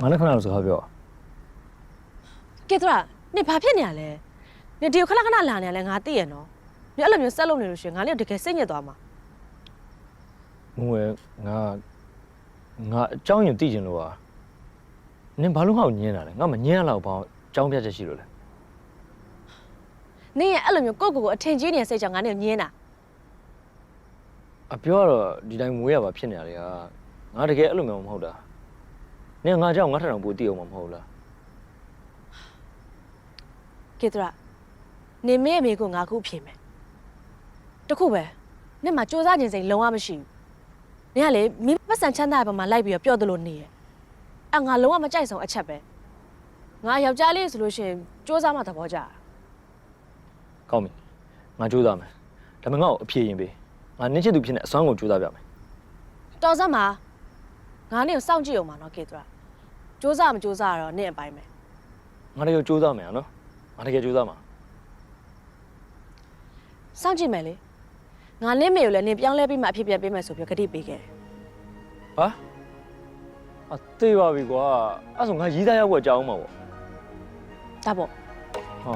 ငါလည်းခဏတော့စကားပြော ကဲသူကနေဘာဖြစ်နေရလဲနေဒီကိုခဏခဏလာနေရလဲငါသိရနော်နေအဲ့လိုမျိုးဆက်လုပ်နေလို့ရှိရင်ငါလည်းတကယ်စိတ်ညစ်သွားမှာ မဝဲငါငါအเจ้าရင်သိကျင်လို့อ่ะနင်ဘာလို့ငါ့ကိုညင်းတာလဲငါမညင်းရတော့ဘာအကြောင်းပြချက်ရှိလို့လဲ နေရဲ့အဲ့လိုမျိုးကိုယ့်ကိုယ်ကိုအထင်ကြီးနေတဲ့စိတ်ကြောင့်ငါနဲ့ညင်းတာ အပြောကတော့ဒီတိုင်းမွေးရပါဖြစ်နေရတယ်ကငါတကယ်အဲ့လိုမျိုးမဟုတ်တာ နင်ငါကြောင့်ငါထထောင်ပို့တည်အောင်မှာမဟုတ်လားကေတရနေမင်းအမေကိုငါခုဖြေမယ်တခုပဲနင့်မှာစ조사ခြင်းစိမ်လုံးဝမရှိဘူးနင်ကလေမင်းပတ်စံချမ်းသာရဲ့ဘက်မှာလိုက်ပြီးတော့ပျော့သလိုနေရအငါလုံးဝမကြိုက်ဆုံးအချက်ပဲငါယောက်ျားလေးဆိုလို့ရှိရင်စ조사မှသဘောကျတာကောင်းပြီငါကြိုးစားမယ်ဒါပေမဲ့ငါ့ကိုအပြေရင်ပေးငါနင့်ချစ်သူဖြစ်နေအစွမ်းကုန်ကြိုးစားပြမယ်တော်စမ်းမှာငါနဲ့ကိုစောင့်ကြည့်အောင်ပါနော်ကေတရာ စူးစမ်းမစူးစမ်းရတော့နင့်အပိုင်းပဲငါတကယ်ကြိုးစားမယ်နော်ငါတကယ်ကြိုးစားမှာစောင့်ကြည့်မယ်လေငါလင်းမေကိုလည်းနင်ပြောင်းလဲပြီးမှအဖြစ်ပြက်ပေးမယ်ဆိုပြီးဂတိပေးခဲ့တယ်ဟာအသေးပါပြီကွာအဲ့ဆိုငါရီးသားရောက်ွက်ကြောင်းမှာပေါ့ဒါပေါ့ဟော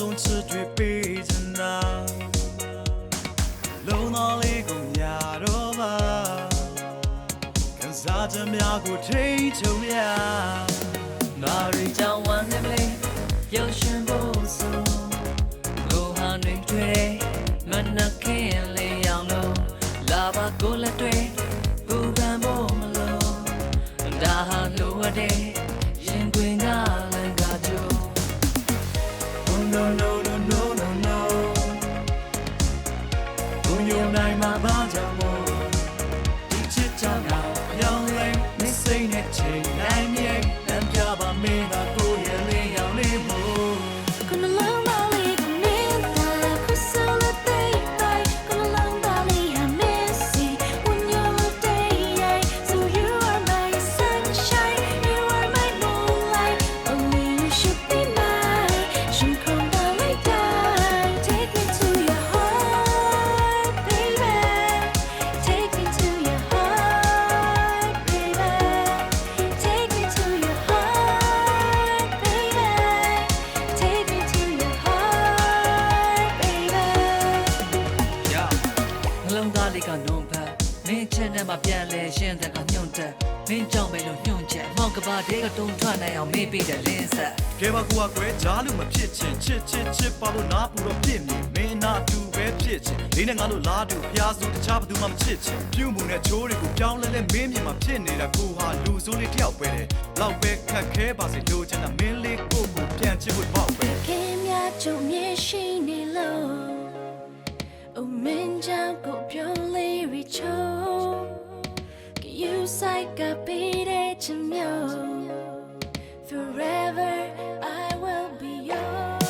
ဆုံးချစ်တွေ့ပေးချင်တာလုံးတော်လေးကိုညာတော့ပါခံစားချက်များကိုထိတ်ချုံရနာရီကြောင့်ဝမ်းနေမလေးရုပ်ရှင်ဖို့ဆိုလိုဟာနေတွေ့မနက် ယုံနိုင်မှာဘာကြောင့် တဲကတုံထွက်နိုင်အောင်မေးပြီးတဲ့လင်းဆက်ကဲပါကူကကွဲကြားလို့မဖြစ်ချင်ချစ်ချစ်ချစ်ပါလို့နားပူတော့ပြစ်မြင်မင်းနာတူပဲဖြစ်ချင်လေးနဲ့ငါလို့လားတူဖျားစုတခြားဘသူမှမချစ်ချင်ပြုမှုနဲ့ချိုးတွေကိုပြောင်းလဲလဲမင်းမြင်မှာဖြစ်နေတာကိုဟာလူစိုးလေးတယောက်ပဲတဲ့လောက်ပဲခက်ခဲပါစေလိုချင်တာမင်းလေးကိုကိုပြန်ချစ်ဖို့ပေါ့ပဲခင်များကြုံမြင်ရှိနေလို့အမင်းကြောင့်ကိုပြောလေးရီချိုး You say que pide chimio Forever I will be yours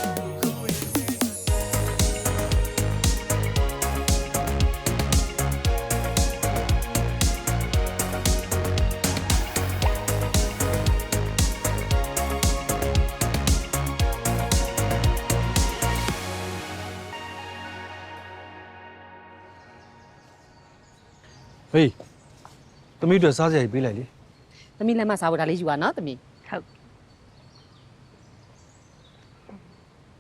ဟေးသမီးတို့စားစရာကြီးပေးလိုက်လေ သမီးလက်မစားဖို့ဒါလေးယူပါနော်သမီး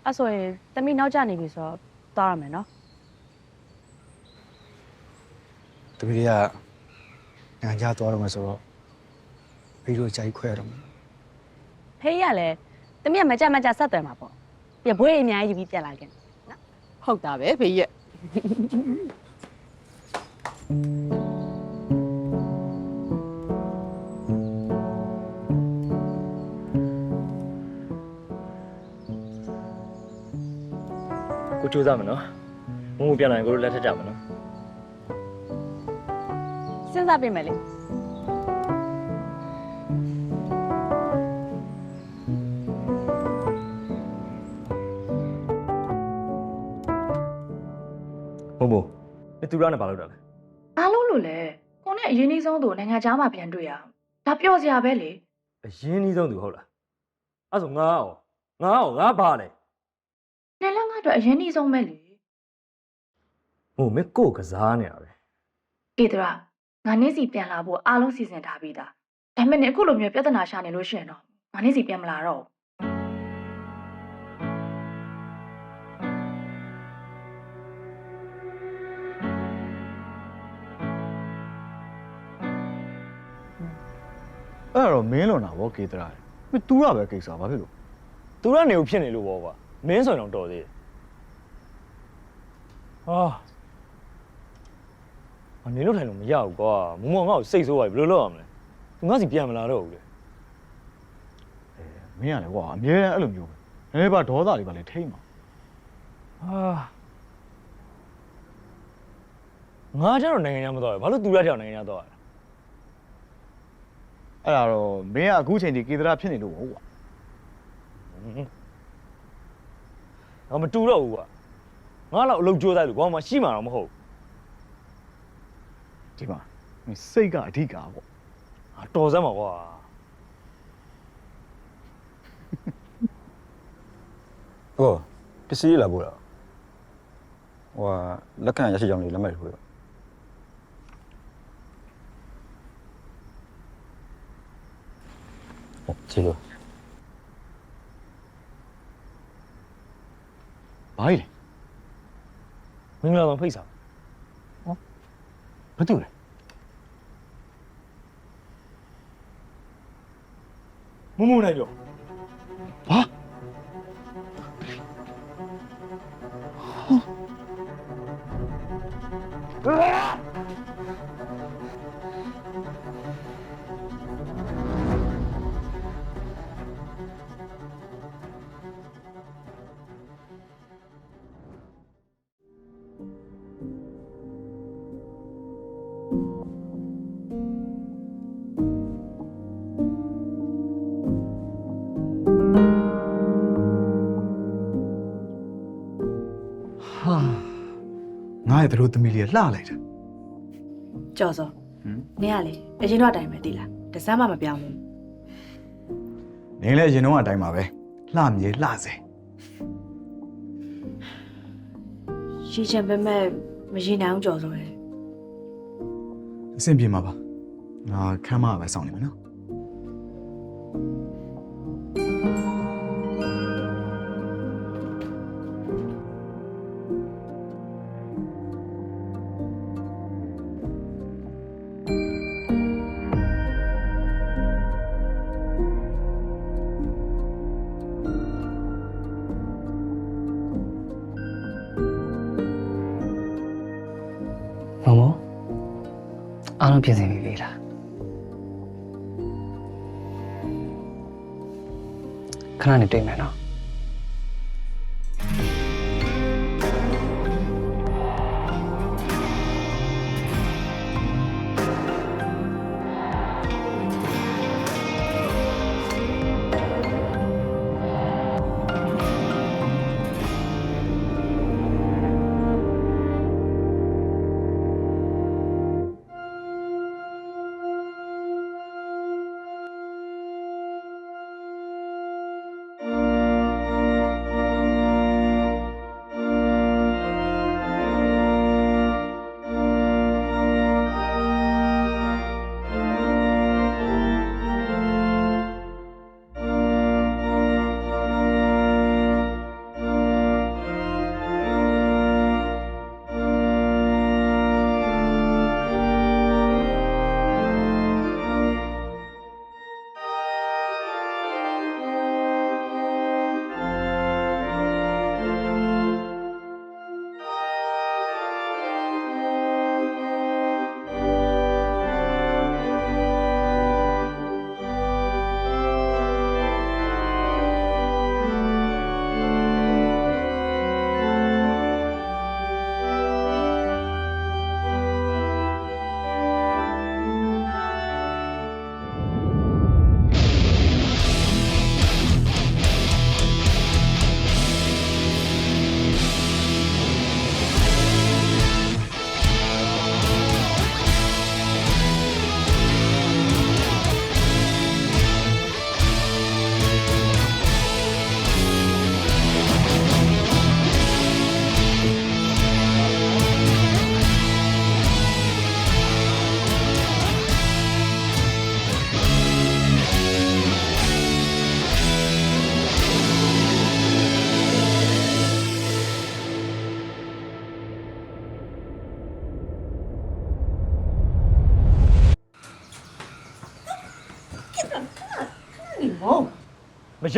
အဲ့ဆိုရင်တမိနောက်ကျနေပြီဆိုတော့သွားရမယ်နော်သမီးတွေကငံကြသွားတော့မယ်ဆိုတော့ဖေးတို့အကြိုက်ခွဲရတော့မယ်ဖေးရလဲတမိကမကြမကြဆက်သွယ်မှာပေါ့ပြဘွေးအများကြီးယူပြီးပြန်လာခဲ့ဟုတ်တာပဲဖေးရဲ့ ကိုစူးစမ်းမယ်နော်မုံမပြန်လာရင်ကိုတို့လက်ထပ်ကြမယ်နော်စဉ်းစားပြင်မယ်လေမုံမမင်းသူရနဲ့ဘာလုပ်တာလဲဘာလို့လို့လဲကိုနဲ့အရင်နှီးဆုံးသူကိုနိုင်ငံခြားမှာပြန်တွေ့ရအောင်ဒါပျော့စရာပဲလေအရင်နှီးဆုံးသူဟုတ်လားအဲ့ဆိုငါရောငါရောငါဘာလဲ နဲ့လည်းငါတို့အရင်နှီးဆုံးပဲလေဟိုမင်းကိုယ်ကစားနေတာပဲကေတရာငါနေ့စီပြန်လာဖို့အားလုံးစီစဉ်ထားပြီးသားဒါပေမဲ့လည်းအခုလိုမျိုးပြဿနာရှာနေလို့ရှိရင်တော့ငါနေ့စီပြန်မလာတော့ဘူးအဲ့ဒါတော့မင်းလွန်တာဗောကေတရာမင်းတူရပဲကိစ္စဘာဖြစ်လို့သူရနေကိုဖြစ်နေလို့ပေါ့ကွာမင်းဆိုရင်တော့တော်သေးတယ် ဟာအနေလို့ထိုင်လို့မရဘူးကွာမုံမောင်ငါ့ကိုစိတ်ဆိုးသွားပြီဘယ်လိုလုပ်ရမလဲသူငါစီပြန်မလာတော့ဘူးလေမင်းကလည်းကွာအမြဲတမ်းအဲ့လိုမျိုးပဲနည်းနည်းပါဒေါသလေးပါလေထိမ့်ပါဟာငါကျတော့နိုင်ငံခြားမသွားဘူးဘာလို့သူရကြောင်နိုင်ငံခြားသွားရလဲအဲ့ဒါတော့မင်းကအခုချိန်ဒီကေတရာဖြစ်နေလို့ဟုတ်ကွာငါမတူတော့ဘူးကွာ ငါတော့အလုပ်ကြိုးစားလို့ဘာမှရှိမှာတော့မဟုတ်ဒီမှာမင်းစိတ်ကအဓိကပေါ့ဘူးငါတော်စမ်းပါကွာဟောပစ္စည်းလာပို့တာဟိုဟာလက်ခံရရှိကြောင်းလေးလက်မှတ်ထိုးရဟုတ်ကြည့်လို့ဘာကြီးလဲမ င်္ဂလာဆောင်ဖိတ်စာဘာတူလဲမုံမုံနိုင်ပြော ရဲ့သူတို့သမီးလေးကလှလိုက်တာကြော်စောဟမ်နင်ကလေအရင်တော့အတိုင်းပဲတည်လားတစမ်းမှမပြောင်းဘူးနင်းလည်းအရင်တော့အတိုင်းပါပဲလှမြေလှစေရှိချင်ပေမဲ့မရင်နိုင်အောင်ကြော်စောရဲ့အဆင်ပြေမှာပါငါခမ်းမပဲစောင့်နေမယ်နော် လုံးပြင်ဆင်ပြီလေလားခဏနေတွေ့မယ်နော်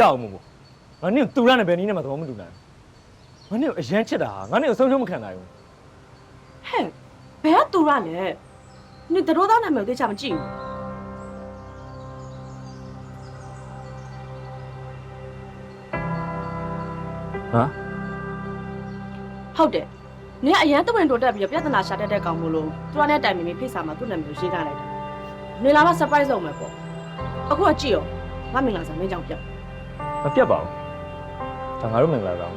ရအောင်မို့မို့ငါနင့်ကိုသူရနဲ့ဘယ်နည်းနဲ့မှသဘောမတူနိုင်ဘူးငါနင့်ကိုအရန်ချစ်တာဟာငါနင့်ကိုဆုံးရှုံးမခံနိုင်ဘူးဟဲ့ဘယ်ကတူရလဲနင်တို့သားနာမည်ကိုသိချာမကြည့်ဘူးဟာဟုတ်တယ်နင်ကအရန်တဝင်တိုတက်ပြီးတော့ပြဿနာရှာတတ်တဲ့ကောင်မို့လို့သူရနဲ့တိုင်ပင်ပြီးဖိတ်စာမှာသူ့နာမည်ကိုရေးထားလိုက်တာနင်လာမ surprise လုပ်မယ်ပေါ့အခုကကြည့်ရောငါမင်္ဂလာဆောင်မင်းကြောင့်ပြတ် မပြတ်ပါဘူးဒါငါတို့မင်္ဂလာဆောင်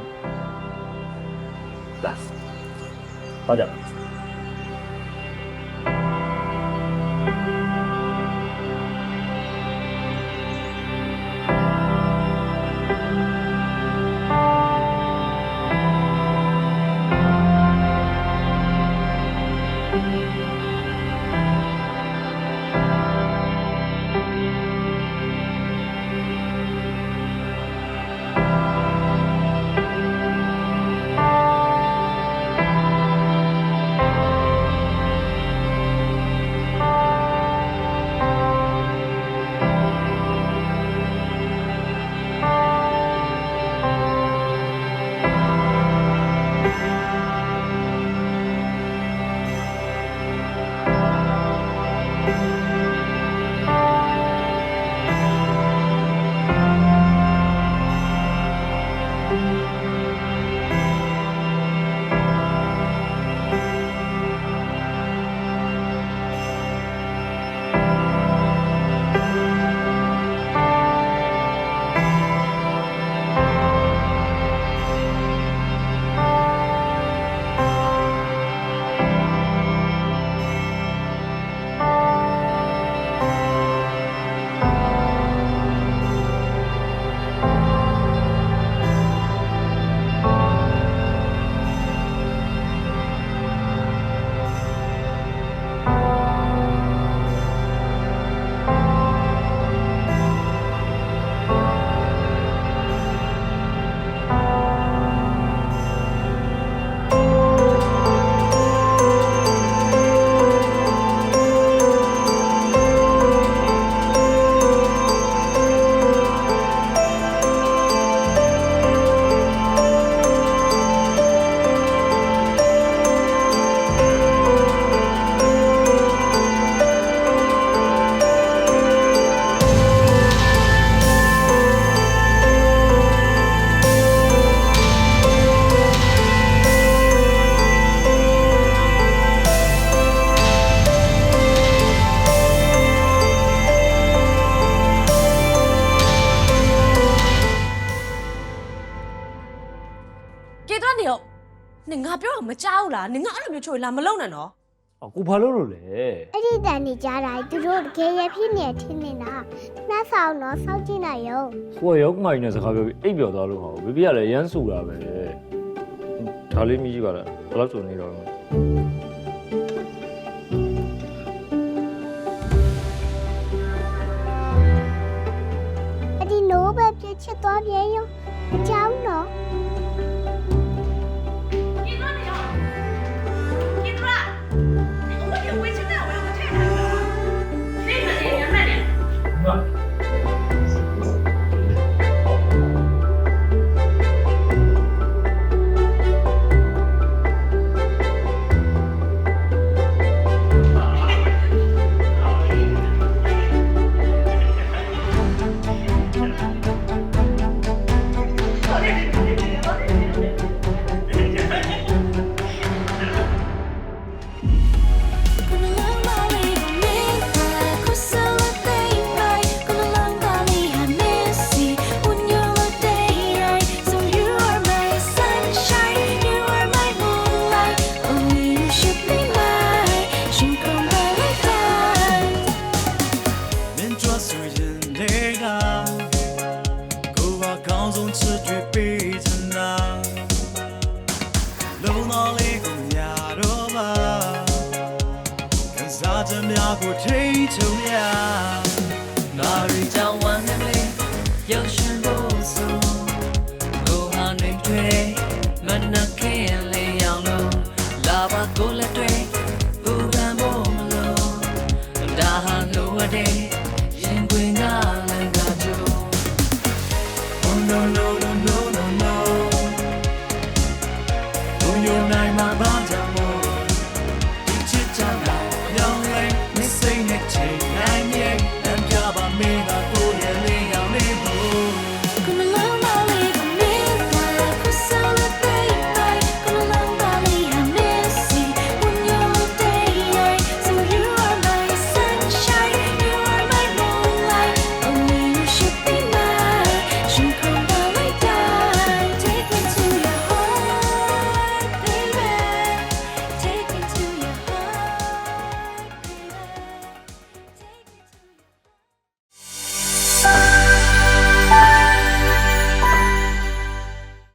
လာဟောကြပါ လားနင်ငါအဲ့လိုမျိုးချိုးလာမလုံနဲ့နော်အော်ကိုဘာလို့လို့လဲအဲ့ဒီတန်နေကြတာသူတို့တကယ်ရဖြစ်နေထင်နေတာနှက်ဆောင်တော့စောက်ကြည့်လိုက်ရောကိုကရောက်မှကြီးနဲ့စကားပြောပြီးအိပ်ပျော်သွားလို့ဟောဘေဘီကလည်းရမ်းဆူတာပဲဒါလေးမြည်ကြည့်ပါလားဘယ်လောက်ဆိုနေတော့လဲအဲ့ဒီနိုးပဲပြစ်ချစ်သွားပြန်ရောမကြောက်တော့